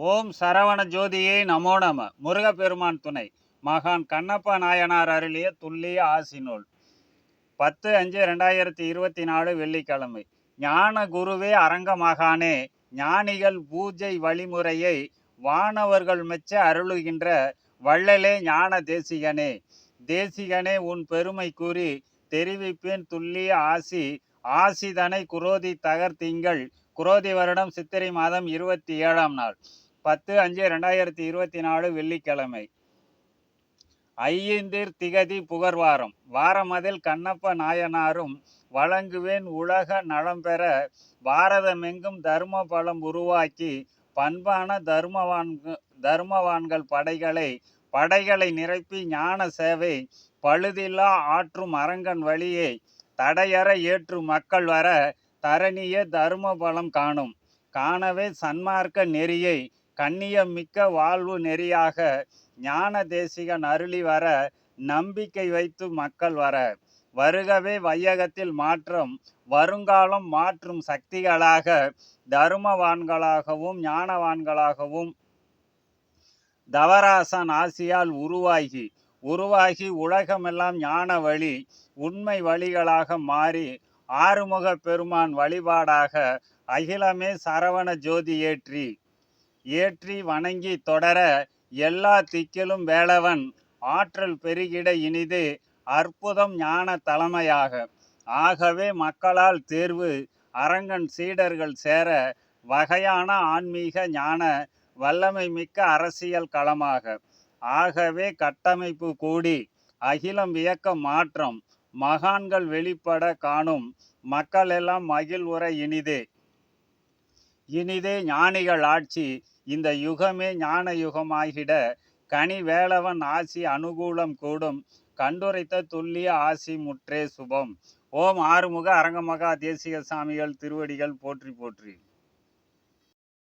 ஓம் சரவண ஜோதியே நமோ நம. முருகப்பெருமான் துணை. மகான் கண்ணப்ப நாயனார் அருளிய துல்லிய ஆசி நூல் பத்து அஞ்சு ரெண்டாயிரத்தி இருபத்தி நாலு வெள்ளிக்கிழமை. ஞான குருவே அரங்கமகானே ஞானிகள் பூஜை வழிமுறையை வானவர்கள் மெச்ச அருளுகின்ற வள்ளலே ஞான தேசிகனே. தேசிகனே உன் பெருமை கூறி தெரிவிப்பேன் துல்லிய ஆசி. ஆசிதனை குரோதி தகர்த்திங்கள். குரோதி வருடம் சித்திரை மாதம் இருபத்தி ஏழாம் நாள். பத்து அஞ்சு ரெண்டாயிரத்தி இருபத்தி நாலு வெள்ளிக்கிழமை. ஐயந்திர் திகதி புகர்வாரம். வாரமதில் கண்ணப்ப நாயனாரும் வழங்குவேன் உலக நலம் பெற பாரதமெங்கும் தர்ம பலம் உருவாக்கி பண்பான தர்மவான் தர்மவான்கள் படைகளை படைகளை நிரப்பி ஞான சேவை பழுதில்லா ஆற்றும் அரங்கன் வழியை தடையற ஏற்று மக்கள் வர தரணிய தர்ம பலம் காணும். காணவே சன்மார்க்க நெறியை கண்ணியம் மிக்க வாழ்வு நெறியாக ஞான தேசிகன் அருளி வர நம்பிக்கை வைத்து மக்கள் வர. வருகவே வையகத்தில் மாற்றம் வருங்காலம் மாற்றும் சக்திகளாக தருமவான்களாகவும் ஞானவான்களாகவும் தவராசன் ஆசியால் உருவாகி உருவாகி உலகமெல்லாம் ஞான வழி உண்மை வழிகளாக மாறி ஆறுமுக பெருமான் வழிபாடாக அகிலமே சரவண ஜோதி ஏற்றி. ஏற்றி வணங்கி தொடர எல்லா திக்கிலும் வேளவன் ஆற்றல் பெருகிட இனிது அற்புதம் ஞான தலைமையாக. ஆகவே மக்களால் தேர்வு அரங்கன் சீடர்கள் சேர வகையான ஆன்மீக ஞான வல்லமை மிக்க அரசியல் களமாக. ஆகவே கட்டமைப்பு கூடி அகிலம் வியக்க மாற்றம் மகான்கள் வெளிப்பட காணும் மக்கள் எல்லாம் மகிழ்வுற இனிதே. இனிதே ஞானிகள் ஆட்சி இந்த யுகமே ஞான யுகமாகிட கனி வேலவன் ஆசி அனுகூலம் கூடும். கண்டுரைத்த துல்லிய ஆசி முற்றே சுபம். ஓம் ஆறுமுக அரங்கமகா தேசிக சாமிகள் திருவடிகள் போற்றி போற்றி.